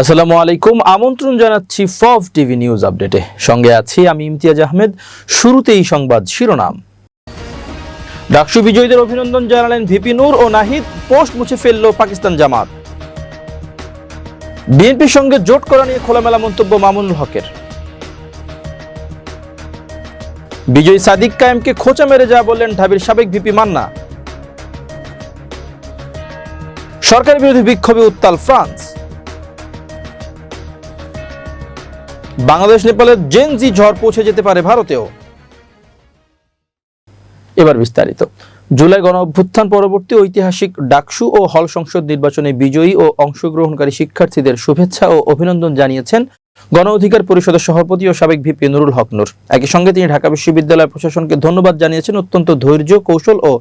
আসসালামু আলাইকুম। আমন্ত্রণ জানাচ্ছি ফফ টিভি নিউজ আপডেটে। সঙ্গে আছি আমি ইমতিয়াজ আহমেদ। শুরুতেই সংবাদ শিরোনাম। ডাকসু বিজয়ীদের অভিনন্দন জানালেন ভিপি নূর ও নাহিদ। পোস্ট মুছে ফেলল পাকিস্তান জামাত। বিএনপির সঙ্গে জোট করা নিয়ে খোলামেলা মন্তব্য মামুনুল হকের। বিজয়ী সাদিক কায়েমকে খোঁচা মেরে যা বললেন ঢাবির সাবেক ভিপি মান্না। সরকার বিরোধী বিক্ষোভে উত্তাল ফ্রান্স। বাংলাদেশ, নেপালের জেনজি ঝড় পৌঁছে যেতে পারে ভারতেও। এবার বিস্তারিত। জুলাই গণ অভ্যুত্থান পরবর্তী ঐতিহাসিক ডাকসু ও হল সংসদ নির্বাচনে বিজয়ী ও অংশগ্রহণকারী শিক্ষার্থীদের শুভেচ্ছা ও অভিনন্দন জানিয়েছেন গণ অধিকার পরিষদের সভাপতি ও সাবেক ভিপি নুরুল হক নূর। একই সঙ্গে তিনি ঢাকা বিশ্ববিদ্যালয় প্রশাসনকে ধন্যবাদ জানিয়েছেন অত্যন্ত ধৈর্য, কৌশল ও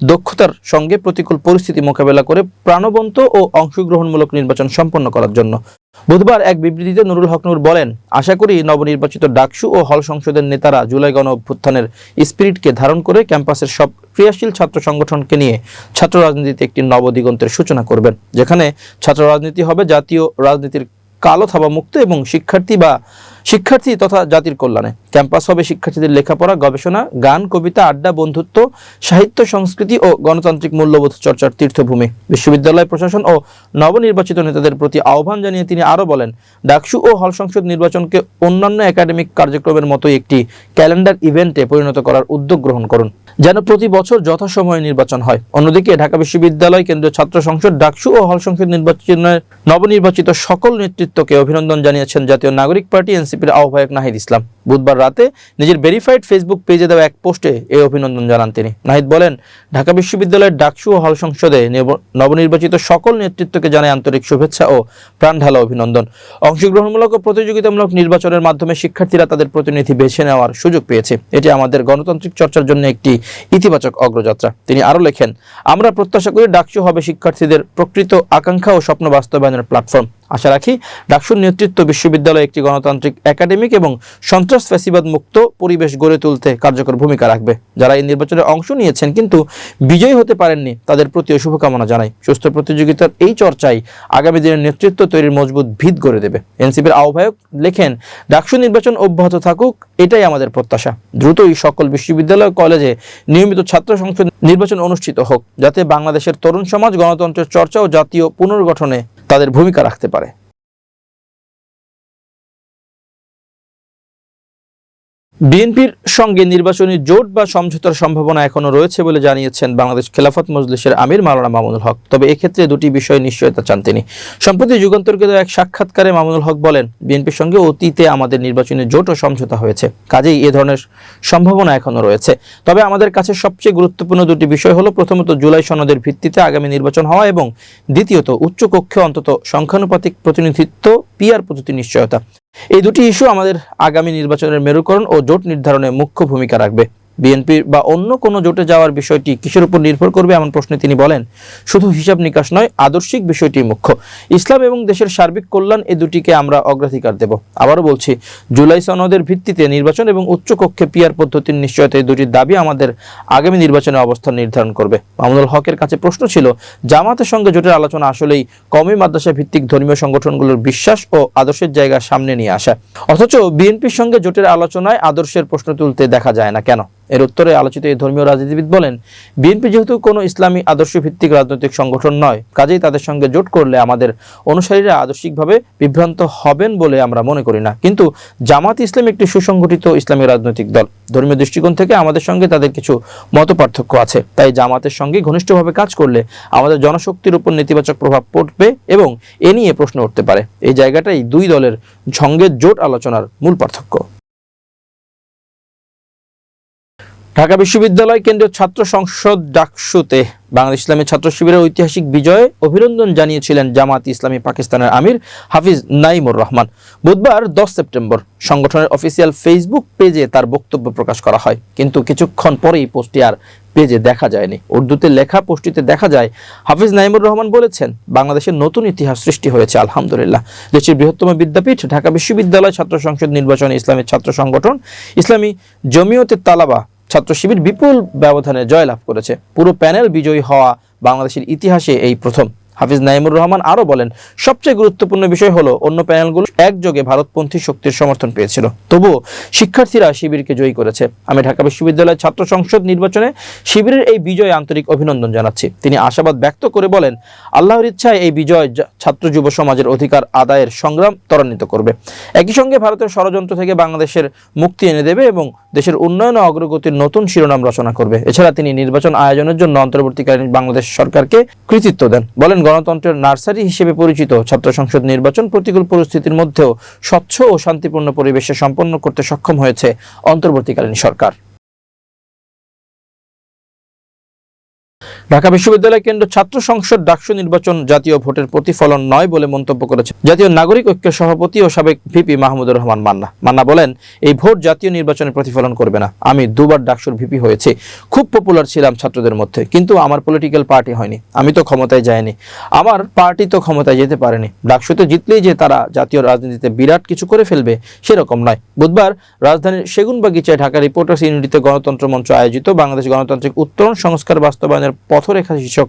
দক্ষতার সঙ্গে প্রতিকূল পরিস্থিতি মোকাবেলা করে প্রাণবন্ত ও অংশগ্রহণমূলক নির্বাচন সম্পন্ন করার জন্য। বুধবার এক বিবৃতিতে নুরুল হক নূর বলেন, আশা করি নবনির্বাচিত ডাকসু ও হল সংসদের নেতারা জুলাই গণ অভ্যুত্থানের স্পিরিটকে ধারণ করে ক্যাম্পাসের সব ক্রিয়াশীল ছাত্র সংগঠনকে নিয়ে ছাত্র রাজনীতিতে একটি নবদিগন্তের সূচনা করবেন, যেখানে ছাত্র রাজনীতি হবে জাতীয় রাজনীতির কালো থাবা মুক্ত এবং শিক্ষার্থী বা শিক্ষার্থী তথা জাতির কল্যাণে। ক্যাম্পাস হবে শিক্ষার্থীদের লেখাপড়া, গবেষণা, গান, কবিতা, আড্ডা, বন্ধুত্ব, সাহিত্য, সংস্কৃতি ও গণতান্ত্রিক মূল্যবোধ চর্চার তীর্থভূমি। বিশ্ববিদ্যালয় প্রশাসন ও নবনির্বাচিত নেতাদের প্রতি আহ্বান জানিয়ে তিনি আরও বলেন, ডাকসু ও হল সংসদ নির্বাচনকে অন্যান্য একাডেমিক কার্যক্রমের মতো একটি ক্যালেন্ডার ইভেন্টে পরিণত করার উদ্যোগ গ্রহণ করুন, যেন প্রতি বছর যথাসময়ে নির্বাচন হয়। অন্যদিকে ঢাকা বিশ্ববিদ্যালয় কেন্দ্রীয় ছাত্র সংসদ, ডাকসু ও হল সংসদ নির্বাচনের নবনির্বাচিত সকল নেতৃত্বকে অভিনন্দন জানিয়েছেন জাতীয় নাগরিক পার্টি এনসিপির আহ্বায়ক নাহিদ ইসলাম। বুধবার রাতে নিজের ভেরিফাইড ফেসবুক পেজে দেওয়া এক পোস্টে এই অভিনন্দন জানান তিনি। নাহিদ বলেন, ঢাকা বিশ্ববিদ্যালয়ের ডাকসু হল সংসদে নবনির্বাচিত সকল নেতৃত্বকে জানায় আন্তরিক শুভেচ্ছা ও প্রাণঢালা অভিনন্দন। অংশগ্রহণমূলক ও প্রতিযোগিতামূলক নির্বাচনের মাধ্যমে শিক্ষার্থীরা তাদের প্রতিনিধি বেছে নেওয়ার সুযোগ পেয়েছে। এটি আমাদের গণতান্ত্রিক চর্চার জন্য একটি ইতিবাচক অগ্রযাত্রা। তিনি আরও লেখেন, আমরা প্রত্যাশা করি ডাকসু হবে শিক্ষার্থীদের প্রকৃত আকাঙ্ক্ষা ও স্বপ্ন বাস্তবায়নের প্ল্যাটফর্ম। আশা রাখি ডাকসুর নেতৃত্ব বিশ্ববিদ্যালয় একটি গণতান্ত্রিক একাডেমিক এবং সন্ত্রাস ফ্যাসিবাদ মুক্ত পরিবেশ গড়ে তুলতে কার্যকর ভূমিকা রাখবে। যারা এই নির্বাচনে অংশ নিয়েছেন কিন্তু বিজয়ী হতে পারেননি, তাদের প্রতিও শুভকামনা জানাই। সুস্থ প্রতিযোগিতার এই চর্চাই আগামী দিনের নেতৃত্ব তৈরির মজবুত ভিত গড়ে দেবে। এনসিপির আহ্বায়ক লেখেন, ডাকসু নির্বাচন অব্যাহত থাকুক, এটাই আমাদের প্রত্যাশা। দ্রুতই সকল বিশ্ববিদ্যালয় কলেজে নিয়মিত ছাত্র সংসদ নির্বাচন অনুষ্ঠিত হোক, যাতে বাংলাদেশের তরুণ সমাজ, গণতন্ত্রের চর্চা ও জাতীয় পুনর্গঠনে তাদের ভূমিকা রাখতে পারে। বিএনপির সঙ্গে নির্বাচনী জোট বা সমঝোতার সম্ভাবনা এখনও রয়েছে বলে জানিয়েছেন বাংলাদেশ খেলাফত মজলিসের আমির মাওলানা মামুনুল হক। তবে এক্ষেত্রে দুটি বিষয় নিশ্চয়তা চান তিনি। সম্প্রতি যুগান্তরকে এক সাক্ষাৎকারে মামুনুল হক বলেন, বিএনপির সঙ্গে অতীতে আমাদের নির্বাচনী জোট ও সমঝোতা হয়েছে। কাজেই এ ধরনের সম্ভাবনা এখনও রয়েছে। তবে আমাদের কাছে সবচেয়ে গুরুত্বপূর্ণ দুটি বিষয় হলো, প্রথমত জুলাই সনদের ভিত্তিতে আগামী নির্বাচন হওয়া এবং দ্বিতীয়ত উচ্চকক্ষে অন্তত সংখ্যানুপাতিক প্রতিনিধিত্ব, পিআর পদ্ধতি নিশ্চয়তা। এই দুটি ইস্যু আমাদের আগামী নির্বাচনের মেরুকরণ ও জোট নির্ধারণে মুখ্য ভূমিকা রাখবে। বিএনপি বা অন্য কোনো জোটে যাওয়ার বিষয়টি কিসের উপর নির্ভর করবে এমন প্রশ্নে তিনি বলেন, শুধু হিসাব নিকাশ নয়, আদর্শিক বিষয়টি মুখ্য। ইসলাম এবং দেশের সার্বিক কল্যাণ এই দুটিকে আমরা অগ্রাধিকার দেব। আবারও বলছি, জুলাই সনদের ভিত্তিতে নির্বাচন এবং উচ্চকক্ষে পিয়ার পদ্ধতির নিশ্চয়তা এই দুটি দাবি আমাদের আগামী নির্বাচনে অবস্থান নির্ধারণ করবে। মামুনুল হকের কাছে প্রশ্ন ছিল, জামাতের সঙ্গে জোটের আলোচনা আসলেই কমই মাদ্রাসা ভিত্তিক ধর্মীয় সংগঠনগুলোর বিশ্বাস ও আদর্শের জায়গা সামনে নিয়ে আসা। অথচ বিএনপির সঙ্গে জোটের আলোচনায় আদর্শের প্রশ্ন তুলতে দেখা যায় না কেন? এর উত্তরে আলোচিত এই ধর্মীয় রাজনীতিবিদ বলেন, বিএনপি যেহেতু কোনো ইসলামী আদর্শ ভিত্তিক রাজনৈতিক সংগঠন নয়, কাজেই তাদের সঙ্গে জোট করলে আমাদের অনুসারীরা আদর্শিকভাবে বিভ্রান্ত হবেন বলে আমরা মনে করি না। কিন্তু জামাত ইসলাম একটি সুসংগঠিত ইসলামী রাজনৈতিক দল। ধর্মীয় দৃষ্টিকোণ থেকে আমাদের সঙ্গে তাদের কিছু মত পার্থক্য আছে। তাই জামাতের সঙ্গে ঘনিষ্ঠভাবে কাজ করলে আমাদের জনশক্তির উপর নেতিবাচক প্রভাব পড়বে এবং এ নিয়ে প্রশ্ন উঠতে পারে। এই জায়গাটাই দুই দলের সঙ্গে জোট আলোচনার মূল পার্থক্য। ঢাকা বিশ্ববিদ্যালয় কেন্দ্রীয় ছাত্র সংসদ ডাকসুতে বাংলাদেশ ইসলামী ছাত্র শিবিরের ঐতিহাসিক বিজয়ে অভিনন্দন জানিয়েছিলেন জামাত ইসলামী পাকিস্তানের আমির হাফিজ নাইমুর রহমান। বুধবার দশ সেপ্টেম্বর সংগঠনের অফিসিয়াল ফেসবুক পেজে তার বক্তব্য প্রকাশ করা হয়। কিন্তু কিছুক্ষণ পরেই পোস্টটি আর পেজে দেখা যায়নি। উর্দুতে লেখা পোস্টটিতে দেখা যায়, হাফিজ নাইমুর রহমান বলেছেন বাংলাদেশের নতুন ইতিহাস সৃষ্টি হয়েছে, আলহামদুলিল্লাহ। দেশের বৃহত্তম বিদ্যাপীঠ, ঢাকা বিশ্ববিদ্যালয় ছাত্র সংসদ নির্বাচনে ইসলামী ছাত্র সংগঠন, ইসলামী জমিয়তের তালাবা ছাত্র শিবির বিপুল ব্যবধানে জয়লাভ করেছে। পুরো প্যানেল বিজয়ী হওয়া বাংলাদেশের ইতিহাসে এই প্রথম। হাফিজ নাইমুর রহমান আরও বলেন, সবচেয়ে গুরুত্বপূর্ণ বিষয় হলো অন্য প্যানেলগুলো একযোগে ভারতপন্থী শক্তির সমর্থন পেয়েছিল। তবুও শিক্ষার্থীরা শিবিরকে জয়ী করেছে। আমি ঢাকা বিশ্ববিদ্যালয়ের ছাত্র সংসদ নির্বাচনে শিবিরের এই বিজয় আন্তরিক অভিনন্দন জানাচ্ছি। তিনি আশাবাদ ব্যক্ত করে বলেন, আল্লাহর ইচ্ছায় এই বিজয় ছাত্র যুব সমাজের অধিকার আদায়ের সংগ্রাম ত্বরান্বিত করবে। একই সঙ্গে ভারতের ষড়যন্ত্র থেকে বাংলাদেশের মুক্তি এনে দেবে এবং দেশের উন্নয়ন ও অগ্রগতির নতুন শিরোনাম রচনা করবে। এছাড়া তিনি নির্বাচন আয়োজনের জন্য অন্তর্বর্তীকালীন বাংলাদেশ সরকারকে কৃতিত্ব দেন। বলেন, গণতন্ত্রের নার্সারি হিসেবে পরিচিত, ছাত্র সংসদ নির্বাচন প্রতিকূল পরিস্থিতির মধ্যেও স্বচ্ছ ও শান্তিপূর্ণ পরিবেশে সম্পন্ন করতে সক্ষম হয়েছে অন্তর্বর্তীকালীন সরকার। ঢাকা বিশ্ববিদ্যালয় কেন্দ্র ছাত্র সংসদ ডাকসু নির্বাচন জাতীয় ভোটের প্রতিফলন নয় বলে মন্তব্য করেছে। জাতীয় নাগরিক ঐক্যের সভাপতি ও সাবেক ভিপি মাহমুদুর রহমান মান্না। মান্না বলেন, এই ভোট জাতীয় নির্বাচনে প্রতিফলন করবে না। আমি দুবার ডাকসুর ভিপি হয়েছি। খুব পপুলার ছিলাম ছাত্রদের মধ্যে, কিন্তু আমার পলিটিক্যাল পার্টি হয়নি। আমি তো ক্ষমতায় যাইনি। আমার পার্টি তো ক্ষমতায় যেতে পারেনি। ডাকসুতে জিতলেই যে তারা জাতীয় রাজনীতিতে বিরাট কিছু করে ফেলবে, সেরকম নয়। বুধবার রাজধানীর সেগুনবাগিচায় ঢাকা রিপোর্টার্স ইউনিটিতে গণতন্ত্র মঞ্চ আয়োজিত বাংলাদেশ গণতান্ত্রিক উত্তরণ সংস্কার বাস্তবায়নের পথরেখা শীর্ষক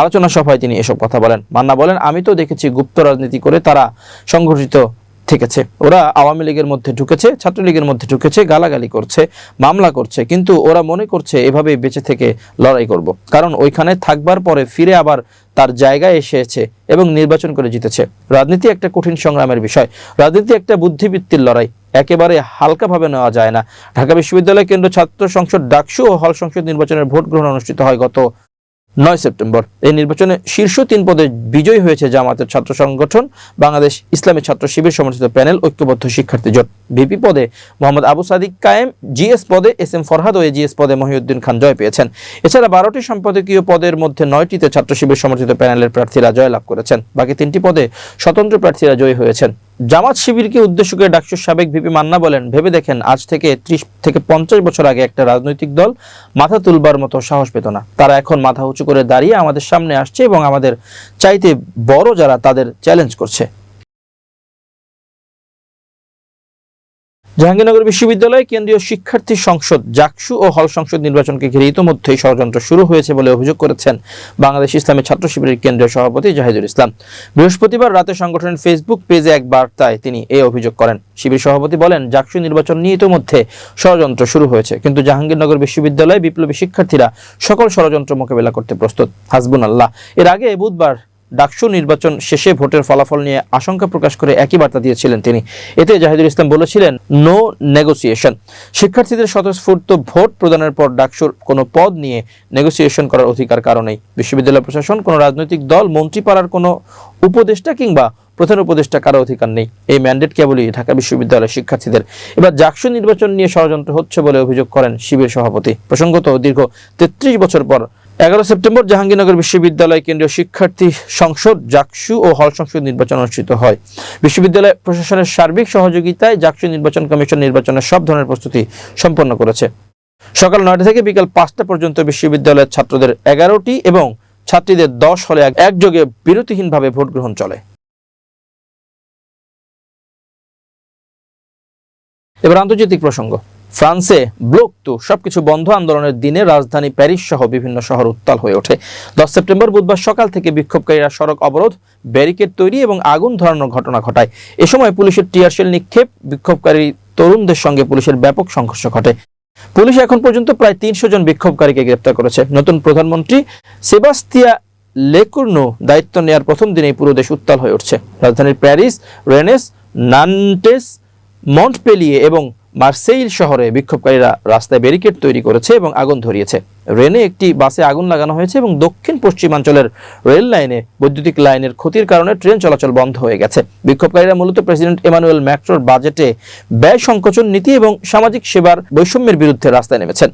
আলোচনা সভায় তিনি এসব কথা বলেন। মান্না বলেন, আমি তো দেখেছি গুপ্ত রাজনীতি করে তারা সংগঠিত থেকেছে। ওরা আওয়ামী লীগের মধ্যে ঢুকেছে, ছাত্রলীগের মধ্যে ঢুকেছে, গালাগালি করছে, মামলা করছে, কিন্তু ওরা মনে করছে এভাবেই বেঁচে থেকে লড়াই করব। কারণ ওইখানে থাকবার পরে ফিরে আবার তার জায়গায় এসেছে এবং নির্বাচন করে জিতেছে। রাজনীতি একটা কঠিন সংগ্রামের বিষয়। রাজনীতি একটা বুদ্ধিবৃত্তির লড়াই। একেবারে হালকাভাবে নেওয়া যায় না। ঢাকা বিশ্ববিদ্যালয় কেন্দ্র ছাত্র সংসদ ডাকসু ও হল সংসদ নির্বাচনের ভোট গ্রহণ অনুষ্ঠিত হয় গত নয় সেপ্টেম্বর। এই নির্বাচনে শীর্ষ তিন পদে বিজয়ী হয়েছে জামাতের ছাত্র সংগঠন, বাংলাদেশ ইসলামী ছাত্র শিবির সমর্থিত প্যানেল, ঐক্যবদ্ধ শিক্ষার্থী জোট। ভিপি পদে মোহাম্মদ আবু সাদিক কায়েম, জিএস পদে এস এম ফরহাদ ও এজিএস পদে মহিউদ্দিন খান জয় পেয়েছেন। এছাড়া বারোটি সম্পাদকীয় পদের মধ্যে নয়টিতে ছাত্র শিবির সমর্থিত প্যানেলের প্রার্থীরা জয়লাভ করেছেন। বাকি তিনটি পদে স্বতন্ত্র প্রার্থীরা জয়ী হয়েছেন। জামাত শিবিরকে উদ্দেশ্য করে ডাকসুর সাবেক ভিপি মান্না বলেন, ভেবে দেখেন, আজ থেকে ত্রিশ থেকে পঞ্চাশ বছর আগে একটা রাজনৈতিক দল মাথা তুলবার মতো সাহস পেত না। তারা এখন মাথা উঁচু করে দাঁড়িয়ে আমাদের সামনে আসছে এবং আমাদের চাইতে বড় যারা তাদের চ্যালেঞ্জ করছে। জাহাঙ্গীরনগর বিশ্ববিদ্যালয়ে কেন্দ্রীয় শিক্ষার্থী সংসদ, জাকসু ও হল সংসদ নির্বাচনকে ঘিরে ইতোমধ্যেই ষড়যন্ত্র শুরু হয়েছে বলে অভিযোগ করেছেন বাংলাদেশ ইসলামী ছাত্র শিবিরের কেন্দ্রীয় সভাপতি জাহিদুল ইসলাম। বৃহস্পতিবার রাতে সংগঠনের ফেসবুক পেজে এক বার্তায় তিনি এই অভিযোগ করেন। শিবির সভাপতি বলেন, জাকসু নির্বাচন নিয়ে ইতোমধ্যে ষড়যন্ত্র শুরু হয়েছে, কিন্তু জাহাঙ্গীরনগর বিশ্ববিদ্যালয়ে বিপ্লবী শিক্ষার্থীরা সকল ষড়যন্ত্র মোকাবেলা করতে প্রস্তুত। হাসবুন আল্লাহ এর আগে বুধবার ডাকসু নির্বাচন শেষে ভোটের ফলাফল নিয়ে আশঙ্কা প্রকাশ করে একই বার্তা দিয়েছিলেন তিনি। এতে জাহিদুল ইসলাম বলেছিলেন, নো নেগোসিয়েশন। শিক্ষার্থীদের স্বতঃস্ফূর্ত ভোট প্রদানের পর ডাকসুর কোনো পদ নিয়ে নেগোসিয়েশন করার অধিকার কারণেই। বিশ্ববিদ্যালয় প্রশাসন, কোনো রাজনৈতিক দল মন্ত্রী পাড়ার কোনো উপদেষ্টা কিংবা প্রধান উপদেষ্টা কারও অধিকার নেই। এই ম্যান্ডেট কেবলই ঢাকা বিশ্ববিদ্যালয়ের শিক্ষার্থীদের। এবার জাকসু নির্বাচন নিয়ে ষড়যন্ত্র হচ্ছে বলে অভিযোগ করেন শিবির সভাপতি। প্রসঙ্গত দীর্ঘ তেত্রিশ বছর পর এগারো সেপ্টেম্বর জাহাঙ্গীরনগর বিশ্ববিদ্যালয় কেন্দ্রীয় শিক্ষার্থী সংসদ, জাকসু ও হল সংসদ নির্বাচন অনুষ্ঠিত হয়। বিশ্ববিদ্যালয় প্রশাসনের সার্বিক সহযোগিতায় জাকসু নির্বাচন কমিশন নির্বাচনের সব ধরনের প্রস্তুতি সম্পন্ন করেছে। সকাল নয়টা থেকে বিকাল পাঁচটা পর্যন্ত বিশ্ববিদ্যালয়ের ছাত্রদের এগারোটি এবং ছাত্রীদের দশ হলে এক- একযোগে বিরতিহীনভাবে ভোট গ্রহণ চলে। এবার আন্তর্জাতিক প্রসঙ্গ। ফ্রান্সে ব্লক টু সবকিছু বন্ধ আন্দোলনের দিনে রাজধানী প্যারিস সহ বিভিন্ন শহর উত্তাল হয়ে ওঠে। দশ সেপ্টেম্বর বুধবার সকাল থেকে বিক্ষোভকারীরা সড়ক অবরোধ, ব্যারিকেড তৈরি এবং আগুন ধরানোর ঘটনা ঘটায়। এ সময় পুলিশের টিয়ারশেল নিক্ষেপ, বিক্ষোভকারী তরুণদের সঙ্গে পুলিশের ব্যাপক সংঘর্ষ ঘটে। পুলিশ এখন পর্যন্ত প্রায় তিনশো জন বিক্ষোভকারীকে গ্রেপ্তার করেছে। নতুন প্রধানমন্ত্রী সেবাস্তিয়া লেকুর্নো দায়িত্ব নেওয়ার প্রথম দিনেই পুরো দেশ উত্তাল হয়ে উঠছে। রাজধানীর প্যারিস, রেনেস, নান্টেস, মন্টপেলিয়ে এবং মার্সেইল শহরে বিক্ষোভকারীরা রাস্তায় ব্যারিকেড তৈরি করেছে এবং আগুন ধরিয়েছে। রেনে একটি বাসে আগুন লাগানো হয়েছে এবং দক্ষিণ পশ্চিমাঞ্চলের রেল লাইনে বৈদ্যুতিক লাইনের ক্ষতির কারণে ট্রেন চলাচল বন্ধ হয়ে গেছে। বিক্ষোভকারীরা মূলত প্রেসিডেন্ট এমানুয়েল ম্যাক্রোর বাজেটে ব্যয় সংকোচন নীতি এবং সামাজিক সেবার বৈষম্যের বিরুদ্ধে রাস্তায় নেমেছেন।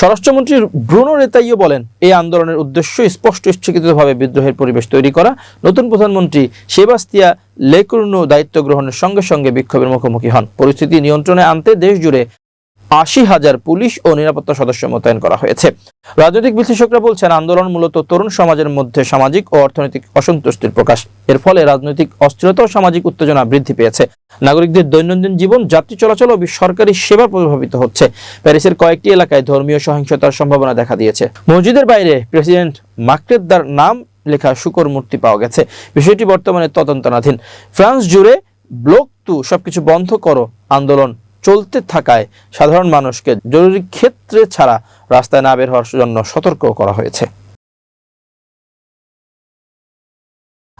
স্বরাষ্ট্রমন্ত্রী ব্রুনো রেতাইও বলেন এই আন্দোলনের উদ্দেশ্য স্পষ্ট ইচ্ছাকৃতভাবে বিদ্রোহের পরিবেশ তৈরি করা। নতুন প্রধানমন্ত্রী সেবাস্তিয়া লেকুর্নো দায়িত্ব গ্রহণের সঙ্গে সঙ্গে বিক্ষোভের মুখোমুখি হন। পরিস্থিতি নিয়ন্ত্রণে আনতে দেশ জুড়ে আশি হাজার পুলিশ ও নিরাপত্তা সদস্য মোতায়েন করা হয়েছে। রাজনৈতিক বিশ্লেষকরা বলছেন, আন্দোলন মূলত তরুণ সমাজের মধ্যে সামাজিক ও অর্থনৈতিক অসন্তুষ্টির প্রকাশ। এর ফলে রাজনৈতিক অস্থিরতা ও সামাজিক উত্তেজনা বৃদ্ধি পেয়েছে। নাগরিকদের দৈনন্দিন জীবন, যাত্রী চলাচল ও সরকারি সেবা প্রভাবিত হচ্ছে। প্যারিসের কয়েকটি এলাকায় ধর্মীয় সহিংসতার সম্ভাবনা দেখা দিয়েছে। মসজিদের বাইরে প্রেসিডেন্ট মাকরেদ্দার নাম লেখা শুকর মূর্তি পাওয়া গেছে। বিষয়টি বর্তমানে তদন্তনাধীন। ফ্রান্স জুড়ে ব্লক টু সবকিছু বন্ধ করো, আন্দোলন চলতে থাকায় সাধারণ মানুষকে জরুরি ক্ষেত্রে ছাড়া রাস্তায় না বের হওয়ার জন্য সতর্ক করা হয়েছে।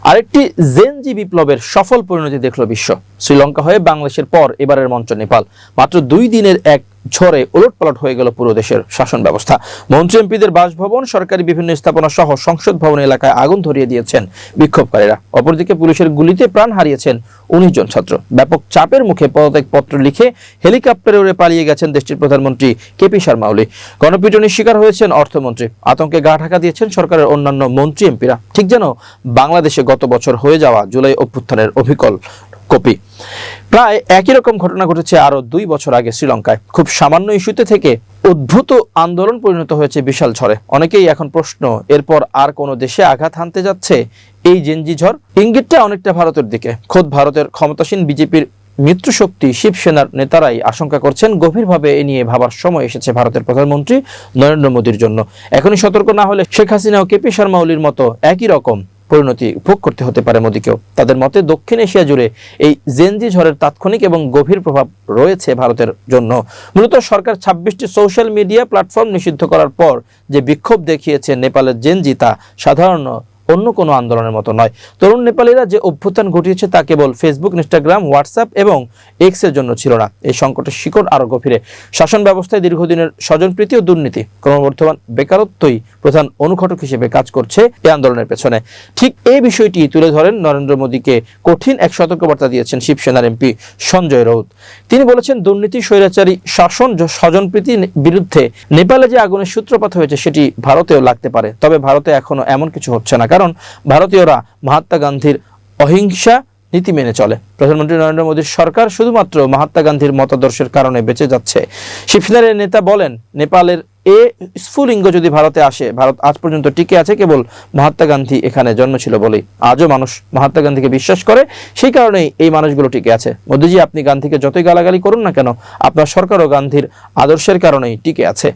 আরেকটি জেনজি বিপ্লবের সফল পরিণতি দেখল বিশ্ব। শ্রীলঙ্কা হয়ে বাংলাদেশের পর এবারের মঞ্চ নেপাল। মাত্র দুই দিনের এক ঝড়ে উলটপালট হয়ে গেল পুরো দেশের শাসন ব্যবস্থা। মন্ত্রী এমপিদের বাসভবন, সরকারি বিভিন্ন স্থাপনা সহ সংসদ ভবন এলাকায় আগুন ধরিয়ে দিয়েছেন বিক্ষোভকারীরা। অপরদিকে পুলিশের গুলিতে প্রাণ হারিয়েছেন উনিশ জন ছাত্র। ব্যাপক চাপের মুখে পদত্যাগ পত্র লিখে হেলিকপ্টারে উড়ে পালিয়ে গেছেন দেশটির প্রধানমন্ত্রী কেপি শর্মা ওলি। গণপিটুনির শিকার হয়েছেন অর্থমন্ত্রী। আতঙ্কে গা ঢাকা দিয়েছেন সরকারের অন্যান্য মন্ত্রী এমপিরা। ঠিক যেন বাংলাদেশে গত বছর হয়ে যাওয়া জুলাই অভ্যুত্থানের অভিকল কপি। প্রায় একই রকম ঘটনা ঘটেছে আরও দুই বছর আগে শ্রীলঙ্কায়। খুব সামান্য ইস্যুতে থেকে উদ্ভূত আন্দোলন পরিণত হয়েছে বিশাল ঝড়ে। অনেকেই এখন প্রশ্ন, এরপর আর কোনো দেশে আঘাত হানতে যাচ্ছে এই জেনজি ঝড়? ইঙ্গিতটা অনেকটা ভারতের দিকে। খোদ ভারতের ক্ষমতাসীন বিজেপির মিত্রশক্তি শিবসেনার নেতারাই আশঙ্কা করছেন, গভীরভাবে এ নিয়ে ভাবার সময় এসেছে ভারতের প্রধানমন্ত্রী নরেন্দ্র মোদীর জন্য। এখনই সতর্ক না হলে শেখ হাসিনা ও কেপি শর্মা ওলির মতো একই রকম পরিণতি ভোগ করতে হতে পারে মোদীকেও। তাদের মতে, দক্ষিণ এশিয়া জুড়ে এই জেনজি ঝড়ের তাৎক্ষণিক এবং গভীর প্রভাব রয়েছে ভারতের জন্য। মূলত সরকার ছাব্বিশটি সোশ্যাল মিডিয়া প্ল্যাটফর্ম নিষিদ্ধ করার পর যে বিক্ষোভ দেখিয়েছে নেপালের জেনজি, তা সাধারণ অন্য কোনো আন্দোলনের মতো নয়। তরুণ নেপালিরা যে অভ্যুত্থান ঘটিয়েছে তা কেবল ফেসবুক ইনস্টাগ্রাম হোয়াটসঅ্যাপ এবং এক্সের জন্য ছিল না। এই সংকটের শিকড় আরও গভীরে। শাসন ব্যবস্থায় দীর্ঘদিনের স্বজনপ্রীতি ও দুর্নীতি ক্রমবর্ধমান বেকারত্বই প্রধান অনুঘটক হিসেবে কাজ করছে এই আন্দোলনের পেছনে। ঠিক এই বিষয়টি তুলে ধরেন নরেন্দ্র মোদীকে কঠিন এক সতর্কবার্তা দিয়েছেন শিবসেনার এমপি সঞ্জয় রাউত। তিনি বলেছেন, দুর্নীতি, স্বৈরাচারী শাসন য- স্বজনপ্রীতি বিরুদ্ধে নেপালে যে আগুনের সূত্রপাত হয়েছে সেটি ভারতেও লাগতে পারে। তবে ভারতে এখনও এমন কিছু হচ্ছে না। কারণ ভারতীয়রা মহাত্মা গান্ধীর অহিংসা নীতি মেনে চলে। প্রধানমন্ত্রী নরেন্দ্র মোদীর সরকার শুধুমাত্র মহাত্মা গান্ধীর মতাদর্শের কারণে বেঁচে যাচ্ছে। শিবসেনার নেতা বলেন, নেপালের এ স্ফুলিঙ্গ যদি ভারতে আসে, ভারত আজ পর্যন্ত টিকে আছে কেবল মহাত্মা গান্ধী এখানে জন্মেছিল বলেই। আজও মানুষ মহাত্মা গান্ধীকে বিশ্বাস করে, সেই কারণেই এই মানুষগুলো টিকে আছে। মোদীজি, আপনি গান্ধীকে যতই গালাগালি করুন না কেন, আপনার সরকারও গান্ধীর আদর্শের কারণেই টিকে আছে।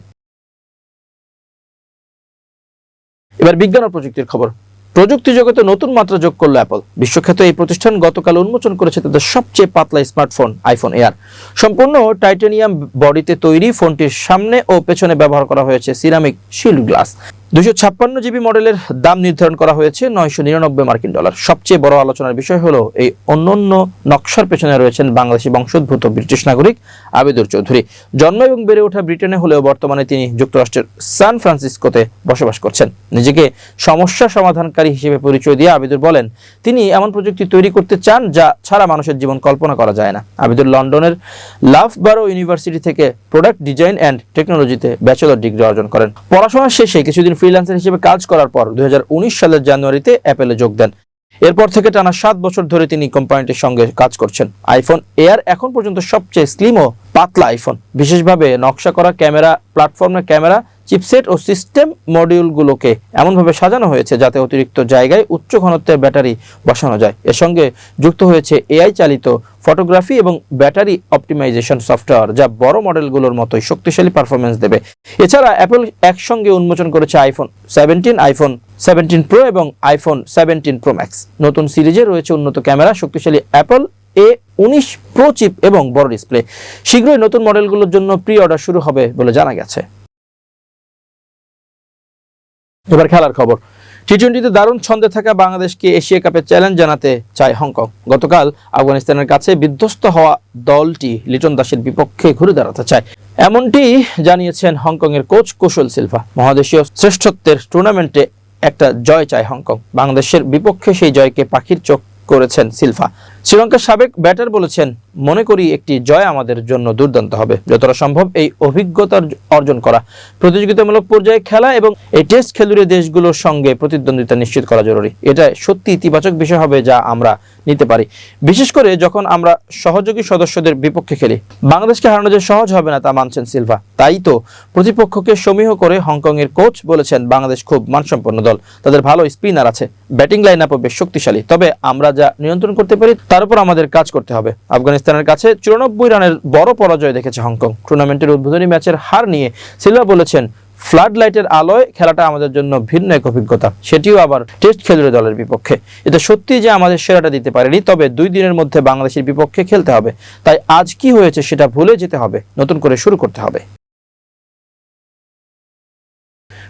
এবার বিজ্ঞান ও প্রযুক্তির খবর। প্রযুক্তি জগতে নতুন মাত্রা যোগ করল অ্যাপল বিশ্বখ্যাত এই প্রতিষ্ঠান গতকাল উন্মোচন করেছে তাদের সবচেয়ে পাতলা স্মার্টফোন আইফোন এয়ার সম্পূর্ণ টাইটানিয়াম বডিতে তৈরি ফোনটির সামনে ও পেছনে ব্যবহার করা হয়েছে সিরামিক শিল্ড গ্লাস দুশো ছাপ্পান্ন জিবি মডেলের দাম নির্ধারণ করা হয়েছে নয়শো নিরানব্বই মার্কিন ডলার। সবচেয়ে বড় আলোচনার বিষয় হলো এই অন্যান্য নকশার পেছনে রয়েছেন বাংলাদেশি বংশোদ্ভূত ব্রিটিশ নাগরিক আবেদুর চৌধুরী। জন্ম এবং বেড়ে ওঠা ব্রিটেনে হলেও বর্তমানে তিনি যুক্তরাষ্ট্রের সান ফ্রান্সিসকোতে বসবাস করছেন। নিজেকে সমস্যা সমাধানকারী হিসেবে পরিচয় দিয়ে আবিদুর বলেন, তিনি এমন প্রযুক্তি তৈরি করতে চান যা ছাড়া মানুষের জীবন কল্পনা করা যায় না। আবিদুর লন্ডনের লাভ বারো ইউনিভার্সিটি থেকে প্রোডাক্ট ডিজাইন অ্যান্ড টেকনোলজিতে ব্যাচেলর ডিগ্রি অর্জন করেন। পড়াশোনা শেষে কিছুদিন ফ্রিল্যান্সার হিসেবে কাজ করার পর দুই হাজার উনিশ সালের জানুয়ারিতে অ্যাপেলে যোগ দেন। এরপর থেকে টানা সাত বছর ধরে তিনি কোম্পানিটির সঙ্গে কাজ করছেন। আইফোন এয়ার এখন পর্যন্ত সবচেয়ে স্লিম ও পাতলা আইফোন বিশেষভাবে নকশা করা ক্যামেরা প্ল্যাটফর্মের ক্যামেরা চিপসেট ও সিস্টেম মডিউলগুলোকে এমনভাবে সাজানো হয়েছে যাতে অতিরিক্ত জায়গায় উচ্চ ঘনত্বের ব্যাটারি বসানো যায়। এর সঙ্গে যুক্ত হয়েছে এআই চালিত ফটোগ্রাফি এবং ব্যাটারি অপটিমাইজেশন সফটওয়্যার যা বড় মডেলগুলোর মতোই শক্তিশালী পারফরমেন্স দেবে। এছাড়া অ্যাপল একসঙ্গে উন্মোচন করেছে iPhone seventeen iPhone seventeen pro এবং আইফোন সেভেন্টিন প্রো ম্যাক্স। নতুন সিরিজে রয়েছে উন্নত ক্যামেরা, শক্তিশালী অ্যাপল এ উনিশ প্রো চিপ এবং বড় ডিসপ্লে। শীঘ্রই নতুন মডেলগুলোর জন্য প্রি অর্ডার শুরু হবে বলে জানা গেছে। এবার খেলার খবর। টি টোয়েন্টিতে দারুণ ছন্দে থাকা বাংলাদেশকে এশিয়া কাপে চ্যালেঞ্জ জানাতে চায় হংকং। গতকাল আফগানিস্তানের কাছে বিধ্বস্ত হওয়া দলটি লিটন দাসের বিপক্ষে ঘুরে দাঁড়াতে চায়। এমনটি জানিয়েছেন হংকংয়ের কোচ কুশল সিলভা। মহাদেশীয় শ্রেষ্ঠত্বের টুর্নামেন্টে একটা জয় চায় হংকং। বাংলাদেশের বিপক্ষে সেই জয়কে পাখির চোখ করেছেন সিলভা। শ্রীলঙ্কার সাবেক ব্যাটার বলেছেন মনে করি একটি জয় আমাদের জন্য দুর্দান্ত হবে। যতটা সম্ভব এই অভিজ্ঞতা অর্জন করা। প্রতিযোগিতামূলক পর্যায়ে খেলা এবং এই টেস্ট খেলুড়ে দেশগুলোর সঙ্গে প্রতিদ্বন্দ্বিতা নিশ্চিত করা জরুরি। এটা সত্যি ইতিবাচক বিষয় হবে যা আমরা নিতে পারি। বিশেষ করে যখন আমরা সহযোগী সদস্যদের বিপক্ষে খেলি। বাংলাদেশকে হারানো যে সহজ হবে না তা মানছেন সিলভা। তাই তো প্রতিপক্ষকে সমীহ করে হংকং এর কোচ বলেছেন, বাংলাদেশ খুব মানসম্পন্ন দল। তাদের ভালো স্পিনার আছে। ব্যাটিং লাইন আপও বেশ শক্তিশালী। তবে আমরা যা নিয়ন্ত্রণ করতে পারি, তার উপর আমাদের কাজ করতে হবে। আফগানিস্তানের কাছে চুরানব্বই রানের বড় পরাজয় দেখেছে হংকং। টুর্নামেন্টের উদ্বোধনী ম্যাচের হার নিয়ে সিলভা বলেছেন, ফ্লাড লাইটের আলোয় খেলাটা আমাদের জন্য ভিন্ন এক অভিজ্ঞতা। সেটিও আবার টেস্ট খেলুড়ে দলের বিপক্ষে। এটা সত্যি যে আমাদের সেরাটা দিতে পারেনি, তবে দুই দিনের মধ্যে বাংলাদেশের বিপক্ষে খেলতে হবে। তাই আজ কি হয়েছে সেটা ভুলে যেতে হবে। নতুন করে শুরু করতে হবে।